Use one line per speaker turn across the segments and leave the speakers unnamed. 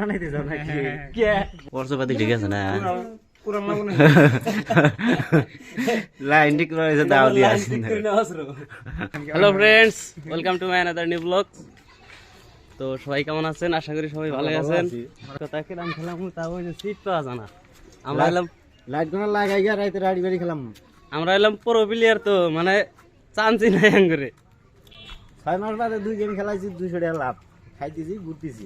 বানাইতে যাও নাকি?
কে?
খরচপাতি ঠিক আছে না?
পুরান লাগো না
লাইন ঠিক রয়েছে দাও দিয়ে আসেন।
Hello friends welcome to my another new blog তো সবাই কেমন আছেন? আশা করি সবাই ভালো আছেন। কথা খেলাম খেলাম তা ওই যে সিট পাওয়া যায় আমরা এলাম
লাইট কোন লাগাই গিয়া রাইতে রাড়ি বাড়ি খেলাম।
আমরা এলাম প্রো প্লেয়ার তো মানে চান্সই নাই আঙ্গুরে।
ছয় মাস বাদে দুই গেম খেলাইছি দুইশো টাকা লাভ। খাইতেছি ঘুরতেছি।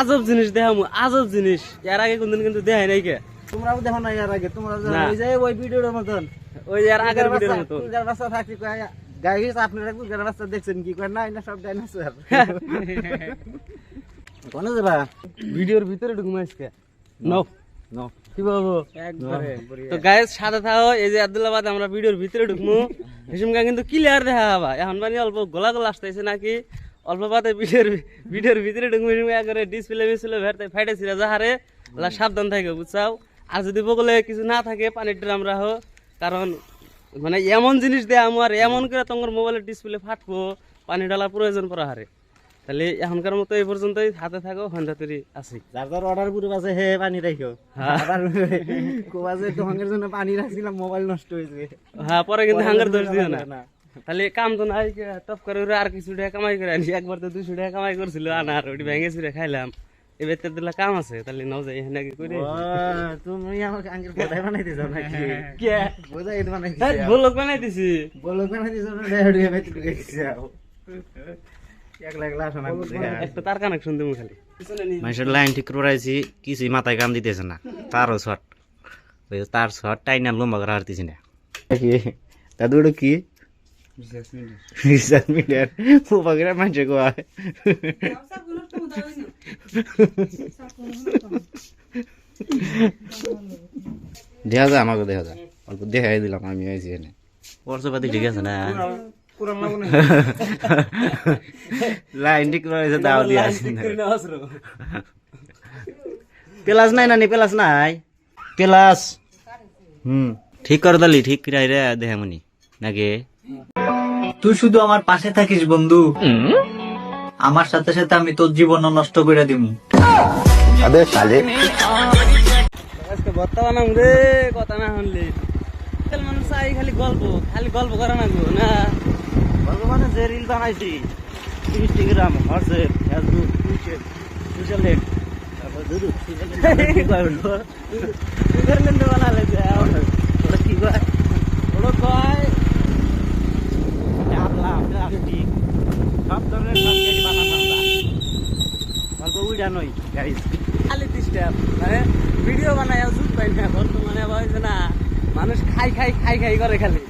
আজব জিনিস দেখাম আজব জিনিস। এর আগে কোনদিন কিন্তু দেখাই নাই কে?
তোমরাও দেখো না এর আগে তোমরা ওই যে ওই ভিডিওর মতন।
ওই যে এর আগের ভিডিওর মতো
কুলগার বাচ্চা থাকতে কয় গাড়ি আপনারা কুলগার বাচ্চা দেখছেন কি? কয় না না সব ডাইনোসর। কোনে যাবা?
ভিডিওর ভিতরে ঢুকুম আজকে। নো।
নো।
কি বলব?
একবারে
তো গায়ের সাথে থাকো এই যে আব্দুল্লাবাদ আমরা ভিডিওর ভিতরে ঢুকবো। হিসুমকা কিন্তু ক্লিয়ার দেখা হবা এখন মানে অল্প গোলা গোলা আসতেছে নাকি? অল্প পাতে ভিডিওর ভিডিওর ভিতরে ঢুকবো হিসুমকা করে ডিসপ্লে মিসপ্লে ভেরতে ফাইটে ছিল যাহারে সাবধান থাকে বুঝছাও? আর যদি বগলে কিছু না থাকে পানির ড্রাম রাখো কারণ মানে এমন জিনিস দেয় আমার এমন করে তোমার মোবাইলের ডিসপ্লে ফাটবো পানি ডালার প্রয়োজন পড়া হারে। তাহলে এখনকার মতো এই পর্যন্তই হাতে থাকো হন্ডা তৈরি আছি।
যার যার অর্ডার পুরো আছে হে পানি রাখো। আবার কোবাজে তোমাদের জন্য পানি রাখছিলাম মোবাইল নষ্ট হয়েছে।
হ্যাঁ পরে কিন্তু হাঙ্গার দোষ দিও না।
না।
তাহলে কাম তো নাই টপ করে আর কিছু টাকা কামাই করে আনি। একবার তো দুশো টাকা কামাই করছিল আনার ওটি ভেঙে চুরে খাইলাম। এবার তো দিলা কাম আছে তাহলে নাও যাই এখানে কি করে
তুমি আমাকে আঙ্কেল কোথায় বানাইতে যাও নাকি?
কে?
বোঝাই তো বানাইতে
হ্যাঁ, বানাই দিছি
বলো বানাইতে যাও না রেডি হবে তুই গেছিস একলা একলা শোনা
একটা তার কানেকশন দেবো খালি।
মানুষের লাইন ঠিক করাইছি কিছুই মাথায় কাম দিতেছে না। তারও শর্ট তার শর্ট টাইনা লম্বা করে হারতেছি না। দাদু ওটা কি? রিসার্চ মিডিয়ার উপকারে মানুষে কোয়া দেখা যায় আমাকে দেখা যায় অল্প দেখাই দিলাম আমি আইছি এখানে খরচপাতি ঠিক আছে না লাইন ঠিক রয়েছে দাও দিয়ে পেলাস নাই নানি পেলাস নাই পেলাস হুম ঠিক করে দালি ঠিক রে দেখে মনি নাকি
তুই শুধু আমার পাশে থাকিস বন্ধু। আমার সাথে সাথে আমি তোর জীবন নষ্ট করে দিব
আজকে ভর্তা রে কথা না শুনলি। মানুষ চাই খালি গল্প খালি গল্প করা না? গো না
ভগবানে যে রিল বানাইছি Instagram WhatsApp Facebook Twitter social net তারপর দুদু কি
বানালে
ওরা কি কয়?
ওরা কয়
আপনি ঠিক সব ধরনের সব গাড়ি বানানো
খালি ডিস্টার্ব মানে ভিডিও বানায় জুট পাই না বর্তমানে মানুষ খাই খাই খাই খাই করে খালি।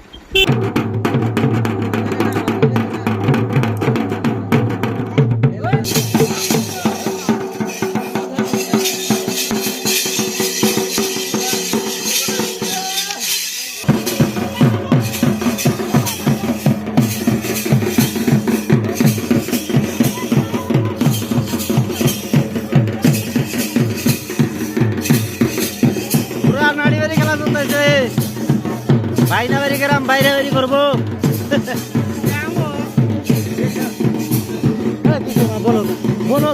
বাড়ি বাইনা বাড়ি গেলাম বাইরে বাড়ি করব। বলো বলো।